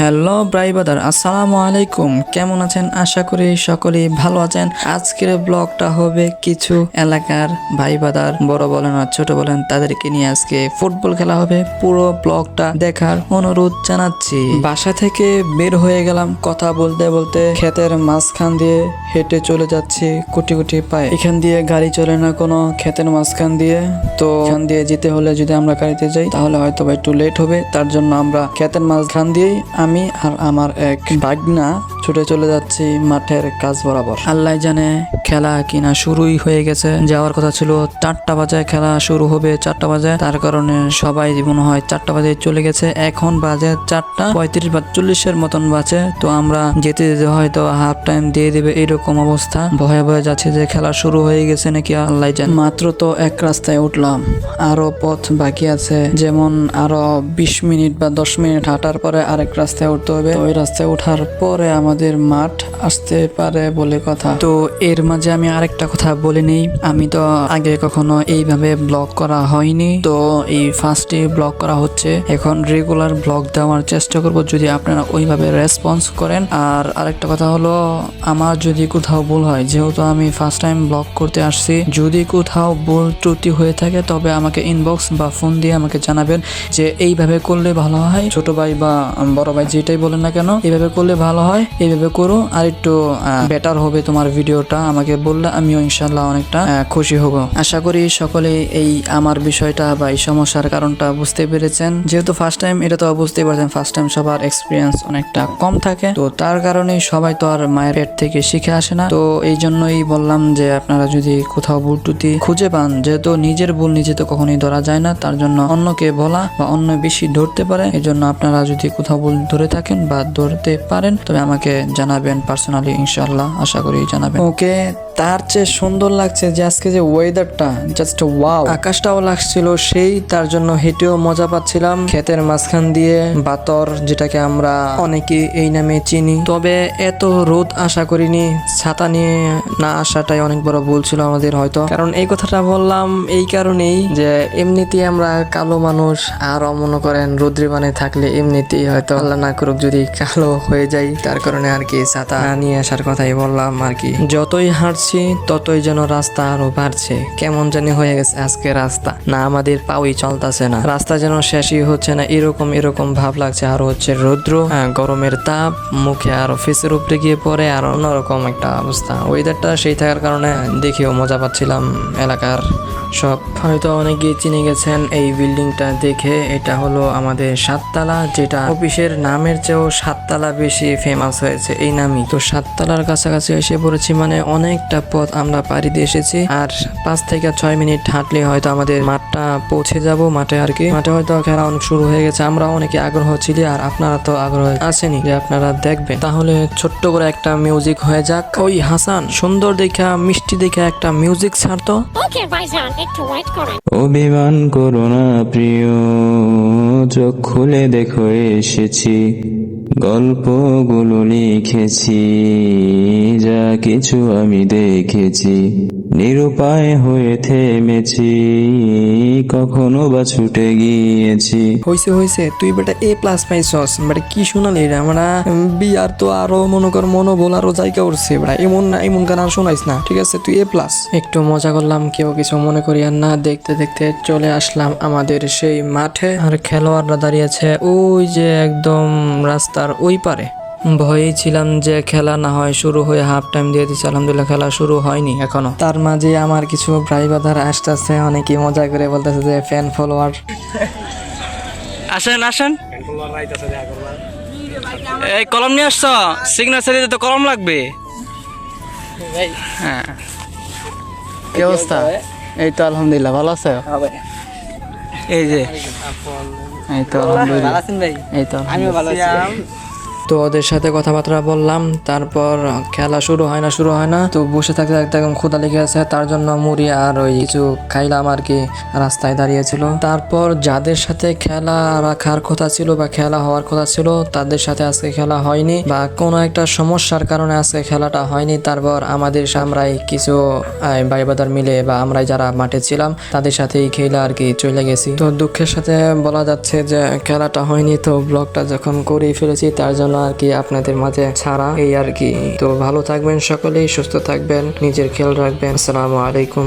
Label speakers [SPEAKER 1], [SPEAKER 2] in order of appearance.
[SPEAKER 1] Hello ব্রাইবাদার আসসালামু আলাইকুম। কেমন আছেন? আশা করি সকলেই ভালো আছেন। আজকের ব্লগটা হবে কিছু এলাকার ভাইবাদার বড় বলেন আর ছোট বলেন, তাদেরকে নিয়ে আজকে ফুটবল খেলা হবে। পুরো ব্লগটা দেখার অনুরোধ জানাচ্ছি। বাসা থেকে বের হয়ে গেলাম। কথা বলতে বলতে ক্ষেতের মাঝখান দিয়ে হেঁটে চলে যাচ্ছি কোটি কোটি পায়ে। এখান দিয়ে গাড়ি চলে না কোনো ক্ষেতের মাঝখান দিয়ে। তো এখান দিয়ে যেতে হলে যদি আমরা গাড়িতে যাই, তাহলে হয়তো একটু লেট হবে। তার জন্য আমরা ক্ষেতের মাঝখান দিয়েই আমি আর আমার এক বাগনা ছুটে চলে যাচ্ছি মাঠের কাজ বরাবর। আল্লাহ জানে খেলা কিনা শুরুই হয়ে গেছে। যাওয়ার কথা ছিল চারটা বাজে, খেলা শুরু হবে চারটা বাজে। তার কারণে সবাই মনে হয় চারটা বাজে চলে গেছে। এখন বাজে চারটা পঁয়ত্রিশ বা চল্লিশের মতন বাজে। তো আমরা যেতে যেতে হয়তো হাফ টাইম দিয়ে দেবে এরকম অবস্থা। ভয়ে ভয়ে যাচ্ছে যে খেলা শুরু হয়ে গেছে নাকি আল্লাহ জানে। মাত্র তো এক রাস্তায় উঠলাম। আরও পথ বাকি আছে। যেমন আরও বিশ মিনিট বা দশ মিনিট হাঁটার পরে আরেক রাস্তায় উঠতে হবে। ওই রাস্তায় ওঠার পরে আমাদের মাঠ আসতে পারে বলে কথা। তো এর মাঝে আমি আরেকটা কথা বলে নেই। আমি তো আগে কখনো এইভাবে ব্লগ করা হয়নি। তো এই ফার্স্টে ব্লগ করা হচ্ছে। এখন রেগুলার ব্লগ দেওয়ার চেষ্টা করব যদি আপনারা ওইভাবে রেসপন্স করেন। আর আরেকটা কথা হলো, আমার যদি কোথাও ভুল হয়, যেহেতু আমি ফার্স্ট টাইম ব্লগ করতে আসছি, যদি কোথাও ভুল ত্রুটি হয়ে থাকে, তবে আমাকে ইনবক্স বা ফোন দিয়ে আমাকে জানাবেন যে, এইভাবে করলে ভালো হয়? ছোট ভাই বা বড় ভাই যেটাই বলেন না কেন, এইভাবে করলে ভালো হয়? এইভাবে করো, আর একটু বেটার হবে তোমার ভিডিওটা। আমাকে বললে আমিও ইনশাল্লাহ অনেকটা খুশি হব। আশা করি সকলে এই আমার বিষয়টা বা এই সমস্যার কারণটা বুঝতে পেরেছেন। যেহেতু ফার্স্ট টাইম এটা তো বুঝতেই পারছেন ফার্স্ট টাইম সবার এক্সপিরিয়েন্স অনেকটা কম থাকে। তো তার কারণে সবাই তো আর মায়ের পেট থেকে শিখে আসে না। তো এই জন্যই বললাম যে আপনারা যদি কোথাও ভুল টুটি খুঁজে পান, যেহেতু নিজের ভুল নিজে তো কখনোই ধরা যায় না, তার জন্য অন্যকে বলা বা অন্য বেশি ধরতে পারে। এই জন্য আপনারা যদি কোথাও ভুল ধরে থাকেন বা ধরতে পারেন, তবে আমাকে জানাবেন পার্সোনালি ইনশাল্লাহ আশা করি জানাবেন। ওকে তার চেয়ে সুন্দর লাগছে যে আজকে যে ওয়েদারটা জাস্ট ওয়াও আকাশটাও লাগছিল সেই, তার জন্য হেঁটেও মজা পাচ্ছিলাম। ক্ষেতের মাঝখান দিয়ে বাতর, যেটাকে আমরা অনেকে এই নামে চিনি। তবে এত রোদ আশা করিনি, ছাতা নিয়ে না আসাটাই অনেক বড় ভুল ছিল আমাদের হয়তো। কারণ এই কথাটা বললাম এই কারণেই যে এমনিতেই আমরা কালো মানুষ, আর মনে করেন রৌদ্রে বানে থাকলে এমনিতেই হয়তো আল্লাহ না করুক যদি কালো হয়ে যাই, তার কারণে আর কি ছাতা নিয়ে আসার কথাই বললাম আর কি। যতই হাঁটছি ততই যেন রাস্তা আরও বাড়ছে। কেমন জানি হয়ে গেছে আজকে রাস্তা। না আমাদের পাওই চলতেছে না। রাস্তা যেন শেষই হচ্ছে না এরকম এরকম ভাব লাগছে। আর হচ্ছে রৌদ্র হ্যাঁ, গরমের তাপ মুখে আরও ফেসের উপরে গিয়ে পরে আর অন্যরকম একটা অবস্থা। ওয়েদারটা সেই থাকার কারণে দেখেও মজা পাচ্ছিলাম এলাকার সব হয়তো অনেকে চিনে গেছেন এই বিল্ডিংটা দেখে। এটা হলো আমাদের সাততলা, যেটা অফিসের নামের চেয়েও সাততলা বেশি ফেমাস হয়েছে এই নামই। তো সাততলার কাছাকাছি এসে পড়েছি মানে অনেকটা পথ আমরা পাড়ি দিয়ে এসেছি। আর পাঁচ থেকে ছয় মিনিট হাঁটলে হয়তো আমাদের মাঠটা পৌঁছে যাব মাঠে আর কি। মাঠে হয়তো খেলা অনেক শুরু হয়ে গেছে, আমরা অনেকে আগ্রহ ছিলি আর আপনারা তো আগ্রহ আছেনি যে আপনারা দেখবেন। তাহলে ছোট্ট করে একটা মিউজিক হয়ে যাক। ওই হাসান, সুন্দর দেখা, মিষ্টি দেখা একটা মিউজিক ছাড়তো।
[SPEAKER 2] ওকে ভাইজান একটু ওয়েট করুন।
[SPEAKER 3] অভিমান করো না প্রিয় চোখ খুলে দেখো এসেছি। গল্পগুলো লিখেছি। যা কিছু আমি দেখেছি নিরুপায় হয়ে থেমেছি কখনো বা ছুটে গিয়েছি।
[SPEAKER 1] হইছে হইছে তুই বেটা এ প্লাস পাইছস বেটা কি শোনালি রে? আমরা বিয়ার তো আরও মনে কর মনোবল আরও জায়গা উঠছে বেটা। এমন না এমন গান আর শোনাইস না ঠিক আছে? তুই এ প্লাস একটু মজা করলাম কেউ কিছু মনে করি আর না দেখতে দেখতে চলে আসলাম আমাদের সেই মাঠে। আর খেলোয়াড়রা দাঁড়িয়েছে ওই যে একদম রাস্তার ওই পারে। ভয়েই ছিলাম যে খেলা না হয় শুরু হয়ে হাফ টাইম দিয়ে দিচ্ছে আলহামদুলিল্লাহ খেলা শুরু হয়নি এখনও। তার মাঝে আমার কিছু ভাই বাধার আসতেছে অনেকে মজা করে বলতেছে যে ফ্যান ফলোয়ার
[SPEAKER 4] আসেন আসেন। এই কলম নিয়ে আসছ? সিগনেচার দিতে তো কলম লাগবে। হ্যাঁ। কি অবস্থা? এই তো আলহামদুলিল্লাহ ভালো আছে? এই যে। এই তো আলহামদুলিল্লাহ। এই তো আমিও ভালো আছি।
[SPEAKER 1] তো ওদের সাথে কথাবার্তা বললাম তারপর খেলা শুরু হয় না শুরু হয় না তো বসে থাকতে থাকতে একদম ক্ষুদা লেগে আছে তার জন্য মুড়ি আর ওই কিছু খাইলাম আর কি রাস্তায় দাঁড়িয়েছিল তারপর যাদের সাথে খেলা রাখার কথা ছিল বা খেলা হওয়ার কথা ছিল তাদের সাথে আজকে খেলা হয়নি বা কোনো একটা সমস্যার কারণে আজকে খেলাটা হয়নি। তারপর আমাদের আমরাই কিছু আহ, ভাই বাদার মিলে বা আমরাই যারা মাঠে ছিলাম তাদের সাথেই খেলে আর কি চলে গেছি। তো দুঃখের সাথে বলা যাচ্ছে যে খেলাটা হয়নি তো ব্লগটা যখন করেই ফেলেছি তার জন্য আর কি আপনাদের মাঝে ছাড়া এই আর কি। তো ভালো থাকবেন সকলেই, সুস্থ থাকবেন, নিজের খেয়াল রাখবেন। আসসালামু আলাইকুম